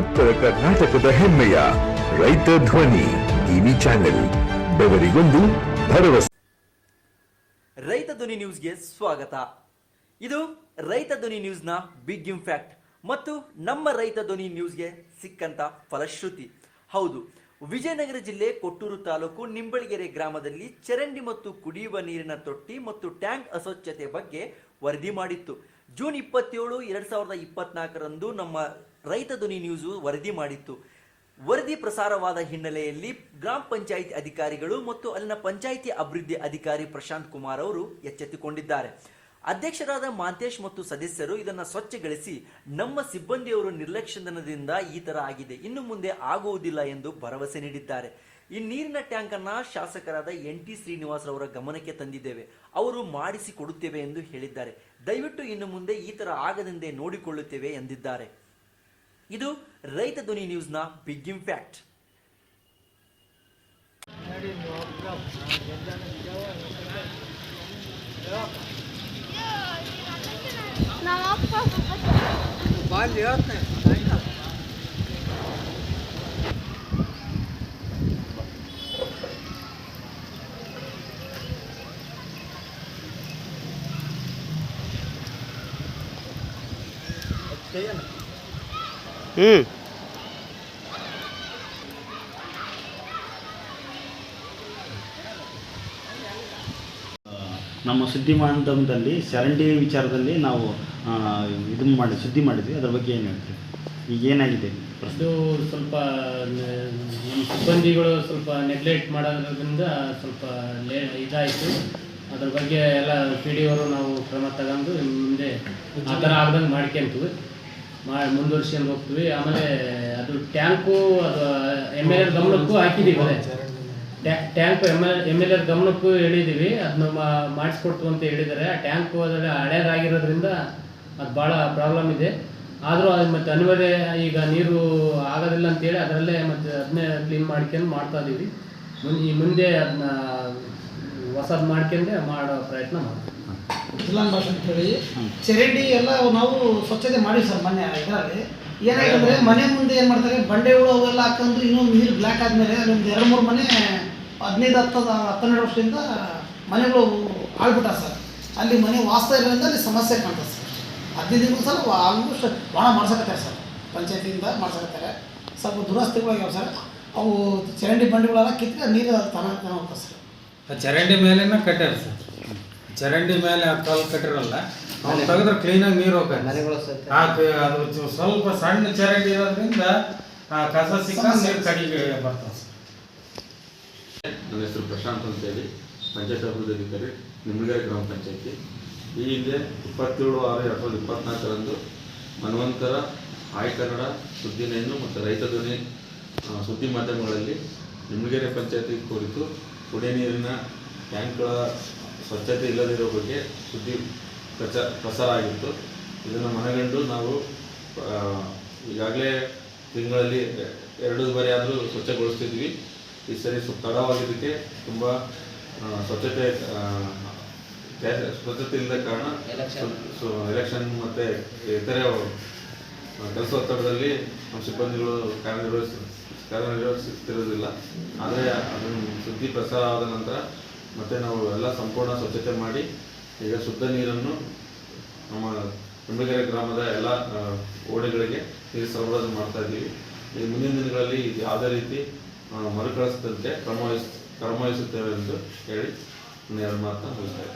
ಉತ್ತರ ಕರ್ನಾಟಕದ ಹೆಮ್ಮೆಯ ರೈತ ಧ್ವನಿ ಟಿವಿ ಚಾನೆಲ್, ಬೆವರಿಗೊಂದು ಭರವಸೆ. ರೈತ ಧ್ವನಿ ನ್ಯೂಸ್ಗೆ ಸ್ವಾಗತ. ಇದು ರೈತ ಧ್ವನಿ ನ್ಯೂಸ್ನ ಬಿಗ್ ಇಂಪ್ಯಾಕ್ಟ್ ಮತ್ತು ನಮ್ಮ ರೈತ ಧ್ವನಿ ನ್ಯೂಸ್ಗೆ ಸಿಕ್ಕಂತ ಫಲಶ್ರುತಿ. ಹೌದು, ವಿಜಯನಗರ ಜಿಲ್ಲೆ ಕೊಟ್ಟೂರು ತಾಲೂಕು ನಿಂಬಳಗೆರೆ ಗ್ರಾಮದಲ್ಲಿ ಚರಂಡಿ ಮತ್ತು ಕುಡಿಯುವ ನೀರಿನ ತೊಟ್ಟಿ ಮತ್ತು ಟ್ಯಾಂಕ್ ಅಸ್ವಚ್ಛತೆ ಬಗ್ಗೆ ವರದಿ ಮಾಡಿತ್ತು. ಜೂನ್ ಇಪ್ಪತ್ತೇಳು, ಎರಡ್ ಸಾವಿರದ ಇಪ್ಪತ್ನಾಲ್ಕರಂದು ನಮ್ಮ ರೈತ ಧ್ವನಿ ನ್ಯೂಸು ವರದಿ ಮಾಡಿತ್ತು. ವರದಿ ಪ್ರಸಾರವಾದ ಹಿನ್ನೆಲೆಯಲ್ಲಿ ಗ್ರಾಮ ಪಂಚಾಯಿತಿ ಅಧಿಕಾರಿಗಳು ಮತ್ತು ಅಲ್ಲಿನ ಪಂಚಾಯಿತಿ ಅಭಿವೃದ್ಧಿ ಅಧಿಕಾರಿ ಪ್ರಶಾಂತ್ ಕುಮಾರ್ ಅವರು ಎಚ್ಚೆತ್ತುಕೊಂಡಿದ್ದಾರೆ. ಅಧ್ಯಕ್ಷರಾದ ಮಾಂತೇಶ್ ಮತ್ತು ಸದಸ್ಯರು ಇದನ್ನ ಸ್ವಚ್ಛಗೊಳಿಸಿ ನಮ್ಮ ಸಿಬ್ಬಂದಿಯವರು ನಿರ್ಲಕ್ಷ್ಯದಿಂದ ಈ ತರ ಆಗಿದೆ. ಇನ್ನು ಮುಂದೆ ಆಗುವುದಿಲ್ಲ ಎಂದು ಭರವಸೆ ನೀಡಿದ್ದಾರೆ. ಈ ನೀರಿನ ಟ್ಯಾಂಕ್ ಅನ್ನ ಶಾಸಕರಾದ ಎನ್ ಟಿ ಶ್ರೀನಿವಾಸ್ ಅವರ ಗಮನಕ್ಕೆ ತಂದಿದ್ದೇವೆ. ಅವರು ಮಾಡಿಸಿಕೊಡುತ್ತೇವೆ ಎಂದು ಹೇಳಿದ್ದಾರೆ. ದಯವಿಟ್ಟು ಇನ್ನು ಮುಂದೆ ಈ ತರ ಆಗದಂತೆ ನೋಡಿಕೊಳ್ಳುತ್ತೇವೆ ಎಂದಿದ್ದಾರೆ. ಇದು ರೈತ ಧ್ವನಿ ನ್ಯೂಸ್ನ ಬಿಗ್ ಇಂಪ್ಯಾಕ್ಟ್ ಹ್ಞೂ ನಮ್ಮ ಸುದ್ದಿ ಮಾಧ್ಯಮದಲ್ಲಿ ಚರಂಡಿ ವಿಚಾರದಲ್ಲಿ ನಾವು ಇದನ್ನು ಮಾಡಿ ಸುದ್ದಿ ಮಾಡಿದ್ವಿ. ಅದ್ರ ಬಗ್ಗೆ ಏನು ಹೇಳ್ತೀವಿ ಈಗ ಏನಾಗಿದೆ? ಪ್ರಸ್ತು ಇದು ಸ್ವಲ್ಪ ನಮ್ಮ ಸಿಬ್ಬಂದಿಗಳು ಸ್ವಲ್ಪ ನೆಗ್ಲೆಕ್ಟ್ ಮಾಡೋದ್ರಿಂದ ಸ್ವಲ್ಪ ಲೇ ಇದಾಯಿತು. ಅದ್ರ ಬಗ್ಗೆ ಎಲ್ಲ ಪಿ ಡಿ ಅವರು ನಾವು ಕ್ರಮ ತಗೊಂಡು ಮುಂದೆ ಆ ಥರ ಆಗ್ದಂಗೆ ಮಾಡ್ಕೊಂತೀವಿ. ಮಾ, ಮುಂದುವರಿಸ್ಕೊಂಡು ಹೋಗ್ತೀವಿ. ಆಮೇಲೆ ಅದು ಟ್ಯಾಂಕು, ಅದು ಎಂ ಎಲ್ ಎರ್ ಗಮನಕ್ಕೂ ಹಾಕಿದ್ದೀವಿ tank M L M L R ಗಮನಕ್ಕೂ ಹೇಳಿದ್ದೀವಿ ಅದನ್ನ ಮಾಡಿಸ್ಕೊಡ್ತು ಅಂತ ಹೇಳಿದ್ದಾರೆ ಆ ಟ್ಯಾಂಕು ಅದರಲ್ಲಿ ಹಳೇದಾಗಿರೋದ್ರಿಂದ ಅದು ಭಾಳ ಪ್ರಾಬ್ಲಮ್ ಇದೆ. ಆದರೂ ಅದು ಮತ್ತೆ ಅನಿವಾರ್ಯ ಈಗ ನೀರು ಆಗೋದಿಲ್ಲ ಅಂತೇಳಿ ಅದರಲ್ಲೇ ಮತ್ತೆ ಅದನ್ನೇ ಕ್ಲೀನ್ ಮಾಡ್ಕೊಂಡು ಮಾಡ್ತಾ ಇದ್ದೀವಿ ಮುಂದೆ, ಈ ಮುಂದೆ ಅದನ್ನ ಹೊಸದು ಮಾಡ್ಕೊಂಡೆ ಮಾಡೋ ಪ್ರಯತ್ನ ಮಾಡ್ತೀವಿ. ಇಸ್ಲಾಂ ಭಾಷೆ ಅಂತ ಹೇಳಿ. ಚರಂಡಿ ಎಲ್ಲ ನಾವು ಸ್ವಚ್ಛತೆ ಮಾಡಿ ಸರ್ ಮೊನ್ನೆ ಇದರಲ್ಲಿ. ಏನಾಗಿದೆ ಅಂದ್ರೆ ಮನೆ ಮುಂದೆ ಏನು ಮಾಡ್ತಾರೆ, ಬಂಡೆಗಳು ಅವೆಲ್ಲ ಹಾಕೊಂಡು ಇನ್ನೂ ನೀರು ಬ್ಲ್ಯಾಕ್ ಆದಮೇಲೆ ಒಂದು ಎರಡು ಮೂರು ಮನೆ ಹದಿನೈದು ಹತ್ತು ಹತ್ತೆರಡು ವರ್ಷದಿಂದ ಮನೆಗಳು ಆಳ್ಬಿಟ್ಟ ಸರ್. ಅಲ್ಲಿ ಮನೆ ವಾಸ್ತಾ ಇರೋದ್ರಿಂದ ಅಲ್ಲಿ ಸಮಸ್ಯೆ ಕಾಣ್ತದೆ ಸರ್. ಹದಿನೈದು ದಿನ ಸರ್ ಆಲ್ಮೋಸ್ಟ್ ಭಾಳ ಮಾಡ್ಸಕತ್ತಾರೆ ಸರ್. ಪಂಚಾಯತಿಯಿಂದ ಮಾಡ್ಸಕತ್ತಾರೆ. ಸ್ವಲ್ಪ ದುರಸ್ತಿಗಳಾಗ್ಯಾವ ಸರ್. ಅವು ಚರಂಡಿ ಬಂಡೆಗಳೆಲ್ಲ ಕಿತ್ರೆ ನೀರು ತನ ಹೋಗ್ತದೆ ಸರ್. ಚರಂಡಿ ಮೇಲೆ ಕಟ್ಟಾರ ಸರ್. ಚರಂಡಿ ಮೇಲೆ ಆ ಕಲ್ಲು ಕಟ್ಟಿರಲ್ಲ ಅವ್ನು ತೆಗೆದ್ರೆ ಕ್ಲೀನಾಗಿ ನೀರು ಹೋಗ್ತದೆ. ಅದು ಸ್ವಲ್ಪ ಸಣ್ಣ ಚರಂಡಿ ಇರೋದ್ರಿಂದ ಆ ಕಸ ಸಿಕ್ಕ ನೀರು ಕಡಿಗೆ ಬರ್ತದೆ. ನನ್ನ ಹೆಸರು ಪ್ರಶಾಂತ್ ಅಂತೇಳಿ. ಪಂಚಾಯತ್ ಅಭಿವೃದ್ಧಿ ಅಧಿಕಾರಿ ನಿಮ್ಗೇರಿ ಗ್ರಾಮ ಪಂಚಾಯತಿ. ಈ ಹಿಂದೆ ಇಪ್ಪತ್ತೇಳು ಆರು ಎರಡು ಸಾವಿರದ ಇಪ್ಪತ್ನಾಲ್ಕರಂದು ಮನ್ವಂತರ ಆಯ್ ಕನ್ನಡ ಸುದ್ದಿನೆಯನ್ನು ಮತ್ತು ರೈತ ಧ್ವನಿ ಸುದ್ದಿ ಮಾಧ್ಯಮಗಳಲ್ಲಿ ನಿಮ್ಗೆರೆ ಪಂಚಾಯತಿ ಕುರಿತು ಕುಡಿಯ ನೀರಿನ ಟ್ಯಾಂಕ್ಗಳ ಸ್ವಚ್ಛತೆ ಇಲ್ಲದಿರೋ ಬಗ್ಗೆ ಸುದ್ದಿ ಪ್ರಚ ಪ್ರಸಾರ ಆಗಿತ್ತು. ಇದನ್ನು ಮನಗಂಡು ನಾವು ಈಗಾಗಲೇ ತಿಂಗಳಲ್ಲಿ ಎರಡು ಬಾರಿ ಆದರೂ ಸ್ವಚ್ಛಗೊಳಿಸ್ತಿದ್ವಿ. ಈ ಸರಿ ಸ್ವಲ್ಪ ತಡವಾಗಿದ್ದಕ್ಕೆ ತುಂಬ ಸ್ವಚ್ಛತೆ ಸ್ವಚ್ಛತೆ ಇಲ್ಲದ ಕಾರಣ ಎಲೆಕ್ಷನ್ ಮತ್ತು ಇತರೆ ಕೆಲಸ ಒತ್ತಡದಲ್ಲಿ ನಮ್ಮ ಸಿಬ್ಬಂದಿಗಳು ಕಾರ್ಯನಿರ್ವಹಿಸ ಕಾರ್ಯನಿರ್ವಹಿಸುತ್ತಿರೋದಿಲ್ಲ ಆದರೆ ಅದನ್ನು ಸುದ್ದಿ ಪ್ರಸಾರ ಆದ ನಂತರ ಮತ್ತೆ ನಾವು ಎಲ್ಲ ಸಂಪೂರ್ಣ ಸ್ವಚ್ಛತೆ ಮಾಡಿ ಈಗ ಶುದ್ಧ ನೀರನ್ನು ನಮ್ಮ ಕುಂಬಗೆರೆ ಗ್ರಾಮದ ಎಲ್ಲ ಓಡೆಗಳಿಗೆ ನೀರು ಸರಬರಾಜು ಮಾಡ್ತಾ ಇದ್ದೀವಿ. ಈ ಮುಂದಿನ ದಿನಗಳಲ್ಲಿ ಯಾವುದೇ ರೀತಿ ಮರುಕಳಿಸದಂತೆ ಕ್ರಮ ವಹಿಸ್ ಕ್ರಮ ವಹಿಸುತ್ತೇವೆ ಎಂದು ಹೇಳಿ ಎರಡು ಮಾತನ್ನು ಮುಗಿಸ್ತೇವೆ